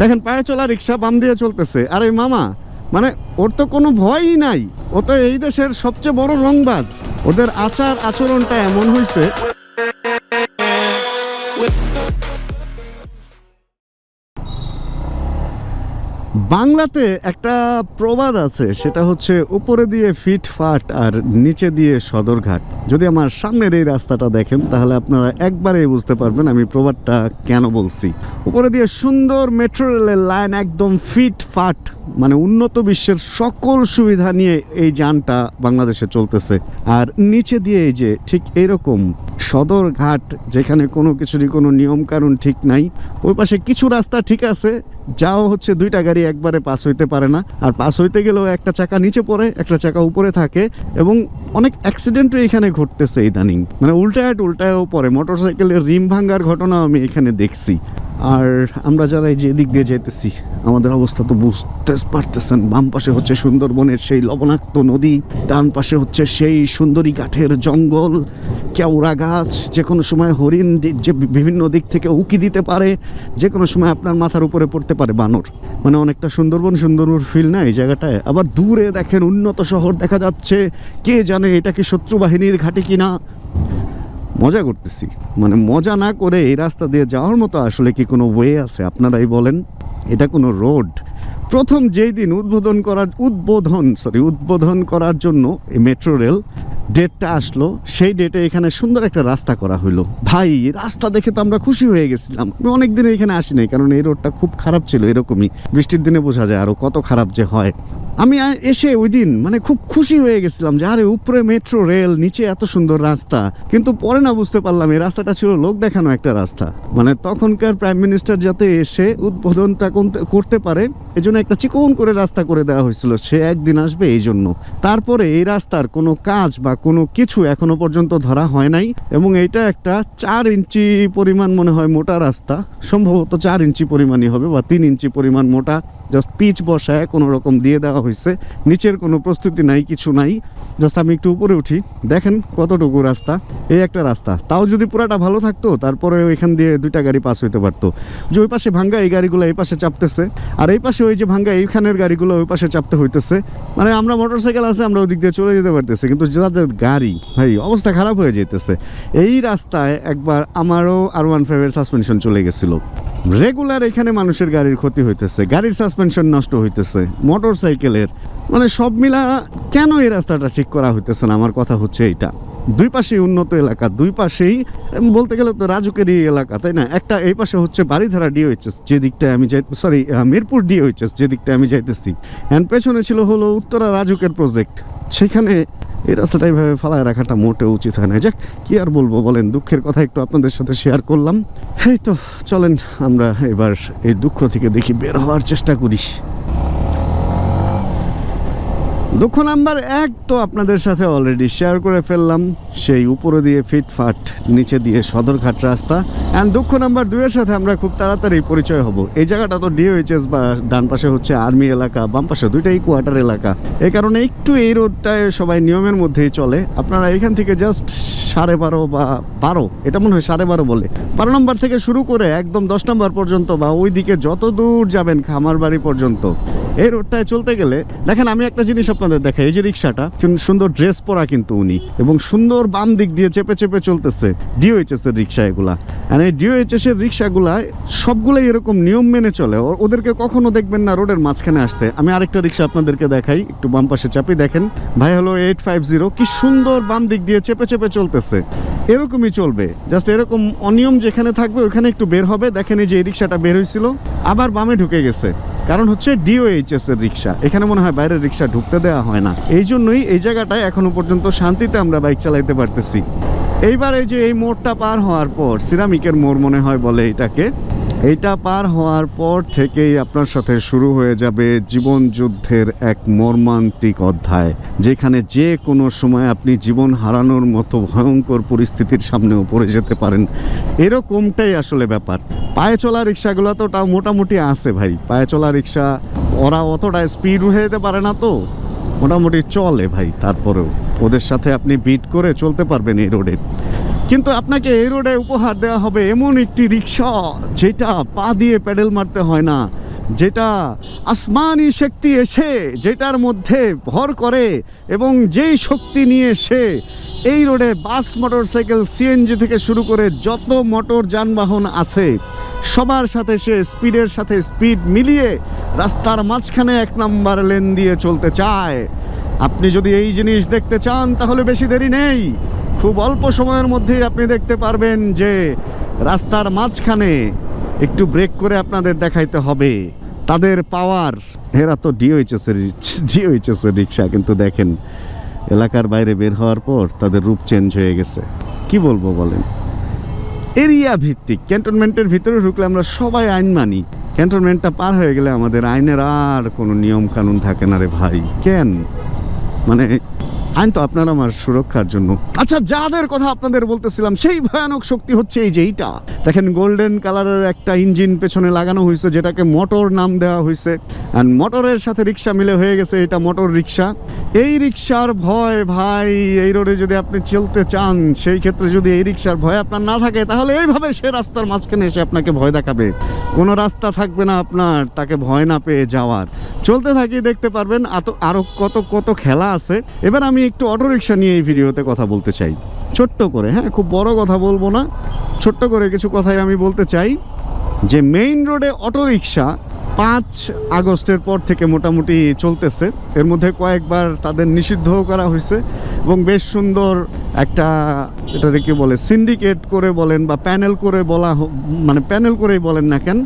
দেখেন পায়ে চলা রিক্সা, বাম দিয়ে চলতেছে। আর এই মামা মানে ওর তো কোনো ভয়ই নাই। ও তো এই দেশের সবচেয়ে বড় রংবাজ। ওদের আচার আচরণটা এমন হয়েছে বাংলাতে একটা প্রবাদ আছে, সেটা হচ্ছে উপরে দিয়ে ফিট ফাট আর নিচে দিয়ে সদরঘাট। যদি আমার সামনের এই রাস্তাটা দেখেন, তাহলে আপনারা একবারেই বুঝতে পারবেন আমি প্রবাদটা কেন বলছি। উপরে দিয়ে সুন্দর মেট্রো রেলের লাইন একদম ফিট ফাট মানে উন্নত বিশ্বের সকল সুবিধা নিয়ে এই যানটা বাংলাদেশে চলতেছে। আর নিচে দিয়ে এই যে ঠিক এরকম সদরঘাট, যেখানে কোনো কিছুরই কোনো নিয়মকানুন ঠিক নাই, ওই পাশে কিছু রাস্তা ঠিক আছে যাও হচ্ছে দুইটা গাড়ি একবারে পাস হইতে পারে না। আর পাস হইতে গেলেও একটা চাকা নিচে পড়ে, একটা চাকা উপরে থাকে এবং অনেক অ্যাক্সিডেন্টও এখানে ঘটতেছে ইদানিং। মানে উল্টায় উল্টায়ও পড়ে। মোটরসাইকেলের রিম ভাঙ্গার ঘটনাও আমি এখানে দেখছি। আর আমরা যারা এই যে এদিক দিয়ে যেতেছি আমাদের অবস্থা তো বুঝতে পারতেছেন। বাম পাশে হচ্ছে সুন্দরবনের সেই লবণাক্ত নদী, ডান পাশে হচ্ছে সেই সুন্দরী কাঠের জঙ্গল, কেওড়া গাছ যে কোনো সময় হরিণ যে বিভিন্ন দিক থেকে উকি দিতে পারে যে কোনো সময় আপনার মাথার উপরে পড়তে পারে বানর। মানে অনেকটা সুন্দরবন সুন্দরবন ফিল না এই জায়গাটায়? আবার দূরে দেখেন উন্নত শহর দেখা যাচ্ছে। কে জানে এটা কি শত্রু বাহিনীর ঘাটে কিনা? মজা করতেছি। মানে মজা না করে এই রাস্তা দিয়ে যাওয়ার মতো আসলে কি কোনো ওয়ে আছে? আপনারাই বলেন। এটা কোনো রোড প্রথম যেই দিন উদ্বোধন করার, উদ্বোধন সরি উদ্বোধন করার জন্য এই মেট্রো রেল ডেটটা আসলো, সেই ডেটে এখানে সুন্দর একটা রাস্তা করা হলো ভাই রাস্তা দেখে তো আমরা খুশি হয়ে গেছিলাম। আমি অনেক দিন এখানে আসি নাই কারণ এই রোডটা খুব খারাপ ছিল এরকমই। বৃষ্টির দিনে বোঝা যায় আরও কত খারাপ যে হয়। আমি এসে ওই দিন মানে খুব খুশি হয়ে গেছিলাম যে, আরে, উপরে মেট্রো, রেল, নিচে এত সুন্দর রাস্তা। কিন্তু পরে না বুঝতে পারলাম, এই রাস্তাটা ছিল লোক দেখানো একটা রাস্তা। মানে তখনকার প্রাইম মিনিস্টার যাতে এসে উদ্বোধনটা করতে- পারে এই জন্য একটা চিকন করে রাস্তা করে দেওয়া হয়েছিল। সে একদিন আসবে এই জন্য। তারপরে এই রাস্তার কোনো কাজ বা কোনো কিছু এখনও পর্যন্ত ধরা হয় নাই, এবং এইটা একটা চার ইঞ্চি পরিমাণ মনে হয় মোটা রাস্তা। সম্ভবত চার ইঞ্চি পরিমাণই হবে বা তিন ইঞ্চি পরিমাণ মোটা। জাস্ট পিচ বসায়, কোনো রকম দিয়ে দেওয়া হয়েছে। নিচের কোনো প্রস্তুতি নাই, কিছু নাই। জাস্ট আমি একটু উপরে উঠি। দেখেন কতটুকু রাস্তা। এই একটা রাস্তা। তাও যদি পুরাটা ভালো থাকতো, তারপরে ওইখান দিয়ে দুইটা গাড়ি পাস হইতে পারতো। যে ওই পাশে ভাঙ্গা এই গাড়িগুলো এই পাশে চাপতেছে। আর এই পাশে ওই যে ভাঙ্গা এইখানের গাড়িগুলো ওই পাশে চাপতে হইতেছে। মানে আমরা মোটরসাইকেল আছে, আমরা ওই দিক দিয়ে চলে যেতে পারতেছি। কিন্তু যাদের গাড়ি, ভাই, অবস্থা খারাপ হয়ে যেতেছে এই রাস্তায় একবার আমারও আর ওয়ান ফাইভের সাসপেনশন চলে গেছিল। রেগুলার এখানে মানুষের গাড়ির ক্ষতি হইতেছে, গাড়ির সাসপেনশন নষ্ট হইতেছে মোটর সাইকেলের মানে সব মিলা কেন এই রাস্তাটা ঠিক করা হইতেছে না? আমার কথা হচ্ছে এইটা। দুই পাশেই উন্নত এলাকা, দুই পাশেই বলতে গেলে তো রাজুকেরই এলাকা, তাই না? একটা এই পাশে হচ্ছে বাড়িধারা ডিওএইচএস যে দিকটায় আমি যাই সরি মিরপুর ডিওএইচএস যে দিকটায় আমি যাইতেছি। অ্যান্ড পেছনে ছিল হলো উত্তরা রাজুকের প্রজেক্ট সেখানে এই রাস্তাটা এইভাবে ফালায় রাখাটা মোটেও উচিত হয় না। যাক, কি আর বলব বলেন, দুঃখের কথা একটু আপনাদের সাথে শেয়ার করলাম। এই তো, চলেন আমরা এবার এই দুঃখ থেকে দেখি বের হওয়ার চেষ্টা করি। দুঃখ নাম্বার এক তো আপনাদের সাথে অলরেডি শেয়ার করে ফেললাম। সেই উপরে দিয়ে ফিটফাট, নিচে দিয়ে সদরঘাট রাস্তা। অ্যান্ড দুঃখ নাম্বার দুইয়ের সাথে আমরা খুব তাড়াতাড়ি পরিচয় হব। এই জায়গাটা তো ডিওএইচএস বা ডান পাশে হচ্ছে আর্মি এলাকা, বাম পাশে দুইটাই কোয়ার্টার এলাকা। এই কারণে একটু এই রোডটায় সবাই নিয়মের মধ্যেই চলে। আপনারা এখান থেকে জাস্ট সাড়ে বারো বা বারো, এটা মনে হয় সাড়ে বারো বলে। বারো নম্বর থেকে শুরু করে একদম দশ নম্বর পর্যন্ত বা ওই দিকে যত দূর যাবেন খামার বাড়ি পর্যন্ত, এই রোডটায় চলতে গেলে, দেখেন আমি একটা জিনিস আপনাদের দেখাই, এই যে রিক্সাটা সুন্দর ড্রেস পরা কিন্তু উনি, এবং সুন্দর বাম দিক দিয়ে চেপে চেপে চলতেছে ডিওএইচএস এর রিক্সা এগুলা। আর এই এর রিক্সাগুলা সবগুলাই এরকম নিয়ম মেনে চলে ওদেরকে কখনো দেখবেন না রোডের মাঝখানে আসতে। আমি আরেকটা রিক্সা আপনাদেরকে দেখাই, একটু বাম পাশে চাপি দেখেন। ভাই, হলো এইট ফাইভ জিরো কি সুন্দর বাম দিক দিয়ে চেপে চেপে চলতেছে। এরকমই চলবে। জাস্ট এরকম অনিয়ম যেখানে থাকবে, ওখানে একটু বের হবে। দেখেন এই যে রিক্সাটা বের হয়েছিল, আবার বামে ঢুকে গেছে। কারণ হচ্ছে ডিওএইচএস এর রিক্সা এখানে মনে হয় বাইরের রিক্সা ঢুকতে দেওয়া হয় না। এই জন্যই এই জায়গাটায় এখনও পর্যন্ত শান্তিতে আমরা বাইক চালাইতে পারতেছি। এইবার এই যে এই মোড়টা পার হওয়ার পর, সিরামিকের মোড় মনে হয় বলে এটাকে। এইটা পার হওয়ার পর থেকেই আপনার সাথে শুরু হয়ে যাবে জীবন যুদ্ধের এক মর্মান্তিক অধ্যায়, যেখানে যে কোনো সময় আপনি জীবন হারানোর মতো ভয়ঙ্কর পরিস্থিতির সামনেও পড়ে যেতে পারেন। এরকমটাই আসলে ব্যাপার। পায়ে চলা রিক্সাগুলো তো তাও মোটামুটি আছে ভাই। পায়ে চলা রিক্সা, ওরা অতটা স্পিড উঠে যেতে পারে না তো। মোটামুটি চলে ভাই, তারপরেও। ওদের সাথে আপনি বিট করে চলতে পারবেন এই রোডে কিন্তু আপনাকে এই রোডে উপহার দেওয়া হবে এমন একটি রিক্সা, যেটা পা দিয়ে প্যাডেল মারতে হয় না, যেটা আসমানি শক্তি এসে, যেটার মধ্যে ভর করে এবং যেই শক্তি নিয়ে সে এই রোডে বাস, মোটরসাইকেল, সিএনজি থেকে শুরু করে যত মোটর যানবাহন আছে, সবার সাথে সে স্পিডের সাথে স্পিড মিলিয়ে রাস্তার মাঝখানে এক নাম্বার লেন দিয়ে চলতে চায়। আপনি যদি এই জিনিস দেখতে চান, তাহলে বেশি দেরি নেই। খুব অল্প সময়ের মধ্যেই আপনি দেখতে পারবেন যে রাস্তার মাঝখানে একটু ব্রেক করে আপনাদের দেখাইতে হবে। তাদের পাওয়ার, এরা তো ডিওএইচএস এর রিক্সা কিন্তু দেখেন, এলাকার বাইরে বের হওয়ার পর তাদের রূপ চেঞ্জ হয়ে গেছে। কি বলব বলেন? এরিয়া ভিত্তিক, ক্যান্টনমেন্টের ভিতরে ঢুকলে আমরা সবাই আইন মানি। ক্যান্টনমেন্টটা পার হয়ে গেলে আমাদের আইনের আর কোনো নিয়ম কানুন থাকে না রে ভাই। কেন? মানে আইন তো আপনার আমার সুরক্ষার জন্য। আচ্ছা যাদের কথা আপনাদের বলতেছিলাম, সেই ভয়ানক শক্তি হচ্ছে এই যে এইটা। দেখেন গোল্ডেন কালারের একটা ইঞ্জিন পেছনে লাগানো হয়েছে যেটাকে মোটর নাম দেওয়া হয়েছে আর মোটরের সাথে রিক্সা মিলে হয়ে গেছে এটা মোটর রিক্সা। এই রিক্সার ভয় ভাই, এই রোডে যদি আপনি চলতে চান, সেই ক্ষেত্রে যদি এই রিক্সার ভয় আপনার না থাকে, তাহলে এইভাবে সে রাস্তার মাঝখানে এসে আপনাকে ভয় দেখাবে। কোনো রাস্তা থাকবে না আপনার, তাকে ভয় না পেয়ে যাওয়ার। চলতে থাকি, দেখতে পারবেন, আতো আরও কত কত খেলা আছে। এবার আমি একটু অটো রিক্সা নিয়ে এই ভিডিওতে কথা বলতে চাই। ছোট্ট করে হ্যাঁ খুব বড় কথা বলব না। ছোট্ট করে কিছু কথাই আমি বলতে চাই। যে মেইন রোডে অটো রিক্সা পাঁচ আগস্টের পর থেকে মোটামুটি চলতেছে। এর মধ্যে কয়েকবার তাদের নিষিদ্ধও করা হয়েছে এবং বেশ সুন্দর একটা এটাকে কি বলে সিন্ডিকেট করে বলেন বা প্যানেল করে বলা মানে প্যানেল করেই বলেন না কেন,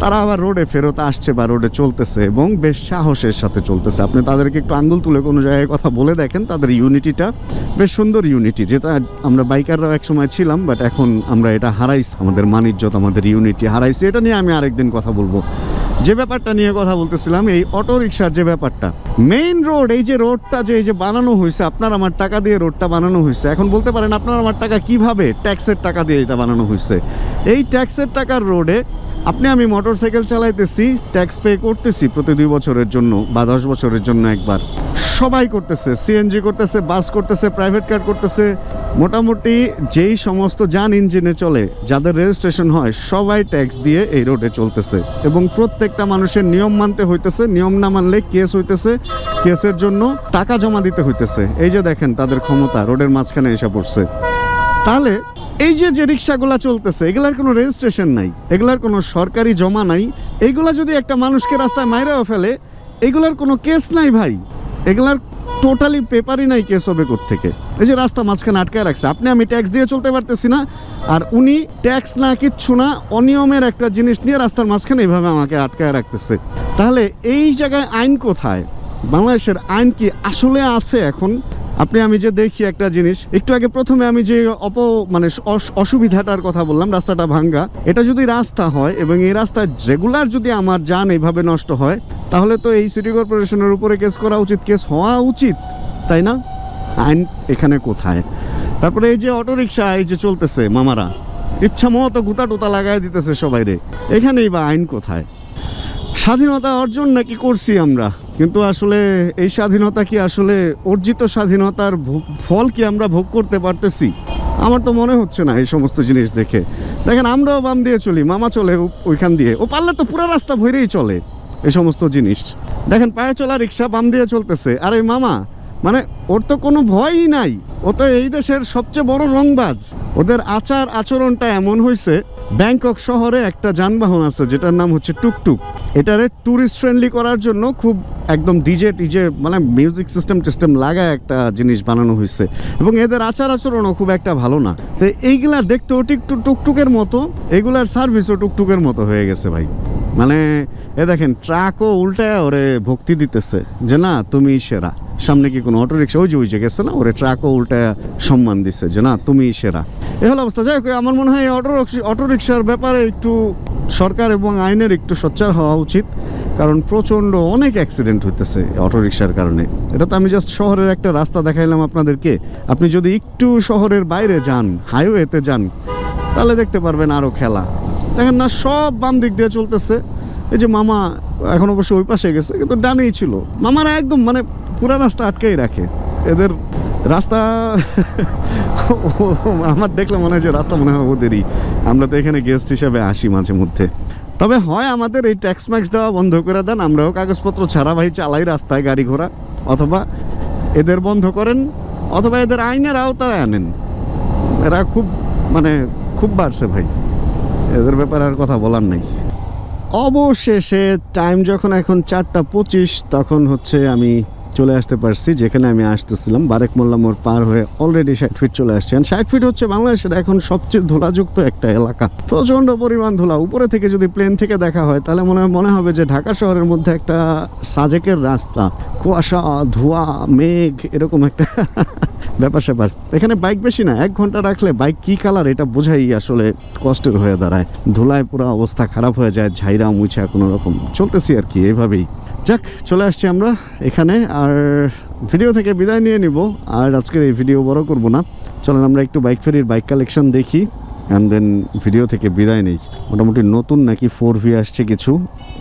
তারা আবার রোডে ফেরত আসছে বা রোডে চলতেছে এবং বেশ সাহসের সাথে চলতেছে। আপনি তাদেরকে একটু আঙ্গুল তুলে কোনো জায়গায় কথা বলে দেখেন, তাদের ইউনিটিটা বেশ সুন্দর ইউনিটি যেটা আমরা বাইকাররাও এক সময় ছিলাম বাট এখন আমরা এটা হারাইছি, আমাদের মানিজ্যত আমাদের ইউনিটি হারাইছি। এটা নিয়ে আমি আরেকদিন কথা বলব। যে ব্যাপারটা নিয়ে কথা বলতেছিলাম, এই অটো রিক্সার যে ব্যাপারটা। মেইন রোড এই যে রোডটা যে, এই যে বানানো হয়েছে আপনার আমার টাকা দিয়ে রোডটা বানানো হয়েছে এখন বলতে পারেন আপনার আমার টাকা কীভাবে ট্যাক্সের টাকা দিয়ে এটা বানানো হয়েছে এই ট্যাক্সের টাকার রোডে আপনি আমি মোটর সাইকেল চালাইতেছি ট্যাক্স পে করতেছি প্রতি দুই বছরের জন্য বা দশ বছরের জন্য একবার। সবাই করতেছে সিএনজি করতেছে বাস করতেছে প্রাইভেট কার করতেছে। মোটামুটি যেই সমস্ত যান ইঞ্জিনে চলে, যাদের রেজিস্ট্রেশন হয়, সবাই ট্যাক্স দিয়ে এই রোডে চলতেছে। এবং প্রত্যেকটা মানুষের নিয়ম মানতে হইতেছে, নিয়ম না মানলে কেস হইতেছে। কেসের জন্য টাকা জমা দিতে হইতেছে। এই যে দেখেন, তাদের ক্ষমতা রোডের মাঝখানে এসে পড়ছে। তাহলে এই যে যে রিক্সাগুলা চলতেছে, এগুলার কোনো রেজিস্ট্রেশন নাই, এগুলার কোনো সরকারি জমা নাই, এগুলা যদি একটা মানুষকে রাস্তায় মাইরেও ফেলে, এগুলার কোনো কেস নাই ভাই। এগুলার টোটালি পেপারই নাই কেস হবে থেকে এই যে রাস্তা মাঝখানে আটকায় রাখছে, আপনি আমি ট্যাক্স দিয়ে চলতে পারতেছি না, আর উনি ট্যাক্স না, কিচ্ছু না, অনিয়মের একটা জিনিস নিয়ে রাস্তার মাঝখানে এইভাবে আমাকে আটকায় রাখতেছে। তাহলে এই জায়গায় আইন কোথায়? বাংলাদেশের আইন কি আসলে আছে এখন? আপনি, আমি যে দেখি একটা জিনিস, একটু আগে প্রথমে আমি যে অপ মানে অস- অসুবিধাটার কথা বললাম, রাস্তাটা ভাঙ্গা, এটা যদি রাস্তা হয় এবং এই রাস্তায় রেগুলার যদি আমার যান এইভাবে নষ্ট হয়, তাহলে তো এই সিটি কর্পোরেশনের উপরে কেস করা উচিত কেস হওয়া উচিত, তাই না? আইন এখানে কোথায়? তারপরে এই যে অটো রিক্সা এই যে চলতেছে মামারা, ইচ্ছা মতো গুতা টুতা লাগাই দিতেছে সবাই রে এখানেই বা আইন কোথায়? স্বাধীনতা অর্জন নাকি করছি আমরা? কিন্তু আসলে এই স্বাধীনতা কি আসলে অর্জিত স্বাধীনতার ফল কি আমরা ভোগ করতে পারতেছি? আমার তো মনে হচ্ছে না এই সমস্ত জিনিস দেখে। দেখেন, আমরাও বাম দিয়ে চলি, মামা চলে ওইখান দিয়ে। ও পারলে তো পুরো রাস্তা ভরেই চলে এই সমস্ত জিনিস। দেখেন, পায়ে চলা রিক্সা বাম দিয়ে চলতেছে। আর এই মামা মানে ওর তো কোনো ভয়ই নাই। ও তো এই দেশের সবচেয়ে বড় রংবাজ। ওদের আচার আচরণটা এমন হয়েছে ব্যাংকক শহরে একটা যানবাহন আছে যেটার নাম হচ্ছে টুকটুক। এটারে ট্যুরিস্ট ফ্রেন্ডলি করার জন্য খুব একদম ডিজে টিজে মানে মিউজিক সিস্টেম টিস্টেম লাগায় একটা জিনিস বানানো হয়েছে এবং এদের আচার আচরণও খুব একটা ভালো না। তো এইগুলা দেখতেও টিকটু টুকটুকের মতো, এগুলার সার্ভিসও টুকটুকের মতো হয়ে গেছে ভাই। মানে এ দেখেন ট্রাকও উল্টায় ওরে ভক্তি দিতেছে যে, না তুমি সেরা। সামনে কি কোনো অটো রিক্সা ওই যে ওই যে গেছে না? ওরে ট্রাকও উল্টায় সম্মান দিচ্ছে যে, না তুমি সেরা। এ হলো অবস্থা। যাই আমার মনে হয় অটো অটো রিক্সার ব্যাপারে একটু সরকার এবং আইনের একটু সোচ্চার হওয়া উচিত। কারণ প্রচণ্ড অনেক অ্যাক্সিডেন্ট হইতেছে অটো রিক্সার কারণে। এটা তো আমি জাস্ট শহরের একটা রাস্তা দেখাইলাম আপনাদেরকে। আপনি যদি একটু শহরের বাইরে যান হাইওয়েতে যান, তাহলে দেখতে পারবেন আরও খেলা। দেখেন না, সব বাম দিক দিয়ে চলতেছে। এই যে মামা এখন অবশ্য ওই পাশে গেছে, কিন্তু ডানেই ছিল। মামারা একদম মানে পুরা রাস্তা আটকেই রাখে। এদের রাস্তা আমার দেখলে মনে হয় যে রাস্তা মনে হয় ওদেরই। আমরা তো এখানে গেস্ট হিসাবে আসি মাঝে মধ্যে। তবে হয় আমাদের এই ট্যাক্স ম্যাক্স দেওয়া বন্ধ করে দেন, আমরাও কাগজপত্র ছাড়া ভাই চালাই রাস্তায় গাড়ি ঘোড়া, অথবা এদের বন্ধ করেন, অথবা এদের আইনের আওতায় আনেন। এরা খুব মানে খুব বাড়ছে ভাই। এদের ব্যাপারে আর কথা বলার নেই। অবশেষে টাইম যখন এখন চারটা পঁচিশ, তখন হচ্ছে আমি চলে আসতে পারছি, যেখানে আমি আসতেছিলাম। বারেক মোল্লা মোড় পার হয়ে অলরেডি ষাট ফিট চলে আসছি। ষাট ফিট হচ্ছে বাংলাদেশের এখন সবচেয়ে ধুলাযুক্ত একটা এলাকা। প্রচণ্ড পরিমাণ ধুলা। উপরে থেকে যদি প্লেন থেকে দেখা হয়, তাহলে মনে মনে হবে যে ঢাকা শহরের মধ্যে একটা সাজেকের রাস্তা। কুয়াশা, ধোঁয়া, মেঘ, এরকম একটা ব্যাপার স্যাপার। এখানে বাইক বেশি না, এক ঘণ্টা রাখলে বাইক কি কালার এটা বোঝাই আসলে কষ্টের হয়ে দাঁড়ায়। ধুলায় পুরো অবস্থা খারাপ হয়ে যায়, ঝাইরা মুছা, কোনো রকম। চলতেছি আর কি এইভাবেই যাক, চলে আসছি আমরা এখানে। আর ভিডিও থেকে বিদায় নিয়ে নিব। আর আজকের এই ভিডিও বড় করব না। চলেন আমরা একটু বাইক ফেরির বাইক কালেকশন দেখি অ্যান্ড দেন ভিডিও থেকে বিদায় নেই। মোটামুটি নতুন নাকি ফোর ভি আসছে কিছু।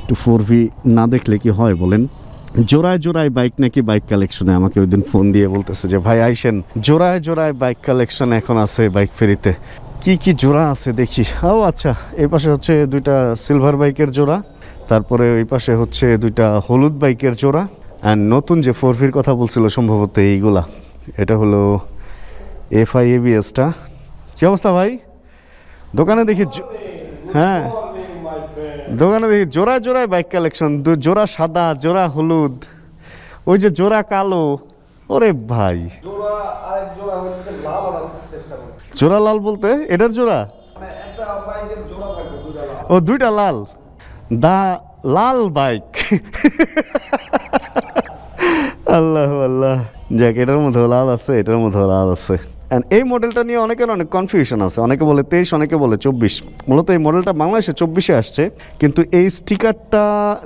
একটু ফোর ভি না দেখলে কি হয় বলেন? জোড়ায় জোড়ায় বাইক নাকি বাইক কালেকশনে আমাকে ওই দিন ফোন দিয়ে বলতেছে যে, ভাই, আইসেন। জোড়ায় জোড়ায় বাইক কালেকশন এখন আছে বাইক ফেরিতে কি কি জোড়া আছে দেখি। ও আচ্ছা এই পাশে হচ্ছে দুইটা সিলভার বাইকের জোড়া। তারপরে ওই পাশে হচ্ছে দুইটা হলুদ বাইকের জোড়া। অ্যান্ড নতুন যে ফোর ভির কথা বলছিল সম্ভবত এইগুলা এটা হলো এফ আই এবিএসটা কি অবস্থা ভাই? দোকানে দেখি হ্যাঁ। দোকানে দেখি জোড়া জোড়ায় বাইক কালেকশন জোড়া সাদা জোড়া হলুদ। ওই যে জোড়া কালো ওরে ভাই। জোড়া লাল বলতে? এটার জোড়া? মানে ও দুইটা লাল। দা লাল বাইক আল্লাহ আল্লাহ। যাক, এটার মধ্যে লাল আছে, এটার মধ্যে লাল আছে। এই মডেলটা নিয়ে অনেকের অনেক কনফিউশন আছে। অনেকে বলে তেইশ, অনেকে বলে চব্বিশ। মূলত এই মডেলটা বাংলাদেশে চব্বিশে আসছে। কিন্তু এই স্টিকারটা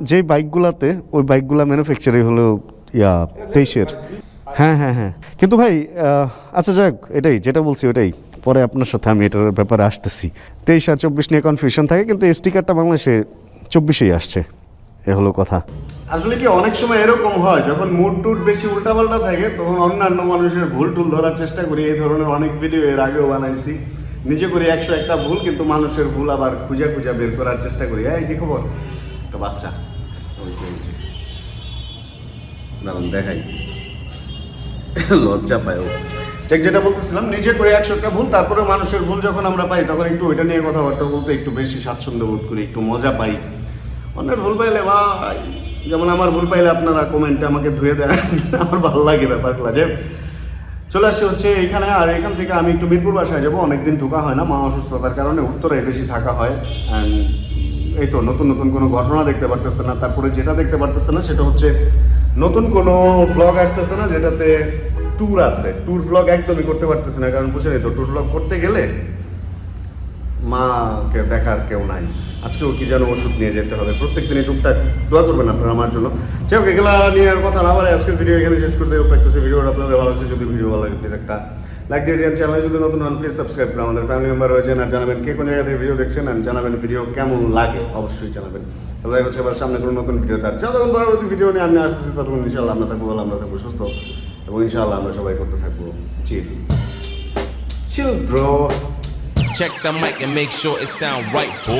যেই বাইকগুলাতে ওই বাইকগুলা ম্যানুফ্যাকচারিং হলো ইয়া, তেইশের। হ্যাঁ হ্যাঁ হ্যাঁ। কিন্তু ভাই আচ্ছা যাক, এটাই, যেটা বলছি ওটাই। পরে আপনার সাথে আমি এটার ব্যাপারে আসতেছি। তেইশ আর চব্বিশ নিয়ে কনফিউশন থাকে, কিন্তু এই স্টিকারটা বাংলাদেশে চব্বিশেই আসছে। এ হলো কথা। আসলে কি অনেক সময় এরকম হয়, যখন মুড টুড বেশি উল্টাপাল্টা থাকে, তখন অন্যান্য মানুষের ভুল টুল ধরার চেষ্টা করি। এই ধরনের অনেক ভিডিও এর আগেও বানাইছি। নিজে করি একশো একটা ভুল, কিন্তু মানুষের ভুল আবার খুঁজে খুঁজা বের করার চেষ্টা করি। এই, কি খবর? একটা বাচ্চা। দেখাই। লজ্জা পায় ও। ঠিক যেটা বলতেছিলাম, নিজে করে একশো একটা ভুল তারপরে মানুষের ভুল যখন আমরা পাই, তখন একটু ওইটা নিয়ে কথাবার্তা বলতে একটু বেশি স্বাচ্ছন্দ্য বোধ করি, একটু মজা পাই। অন্যের ভুল পাইলে ভাই, যেমন আমার ভুল পাইলে আপনারা কমেন্টে আমাকে ধুয়ে দেন। আমার ভালো লাগে ব্যাপারগুলো, যে চলে আসছে হচ্ছে এখানে, আর এখান থেকে আমি একটু মিরপুর বাসায় যাব, অনেকদিন ঢোকা হয় না, মা অসুস্থতার কারণে উত্তরে বেশি থাকা হয়। অ্যান্ড এই তো নতুন নতুন কোনো ঘটনা দেখতে পারতেছে না, তারপরে যেটা দেখতে পারতেছে না, সেটা হচ্ছে নতুন কোনো ব্লগ আসতেছে না, যেটাতে ট্যুর আছে। ট্যুর ব্লগ একদমই করতে পারতেছে না, কারণ বুঝে তো ট্যুর ব্লগ করতে গেলে মাকে দেখার কেউ নাই। আজকেও কি যেন ওষুধ নিয়ে যেতে হবে। প্রত্যেক দিনই টুকটাক দোয়া করবেন আপনারা আমার জন্য। যাই হোক, এগুলা নিয়ে আর কথা না বলে আজকের ভিডিও এখানে শেষ করতে প্র্যাকটিসে ভিডিওটা আপনাদের ভালো হচ্ছে যদি ভিডিও ভালো লাগে প্লিজ একটা লাইক দিয়ে দিন। চ্যানেলে যদি নতুন হন প্লিজ সাবস্ক্রাইব করে আমাদের ফ্যামিলি মেম্বার হয়েছেন আর জানাবেন কে কোন জায়গা থেকে ভিডিও দেখছেন আর জানাবেন ভিডিও কেমন লাগে, অবশ্যই জানাবেন। তাহলে দেখা হচ্ছে আবার সামনে কোনো নতুন ভিডিও তার যতক্ষণ পরবর্তী ভিডিও নিয়ে আমি আসতেছি, ততক্ষণ ইনশাল্লাহ আমরা থাকব আমরা থাকব, সুস্থ এবং ইনশাল্লাহ আমরা সবাই করতে থাকব। Chill chill bro Check the mic and make sure it sound right, boy.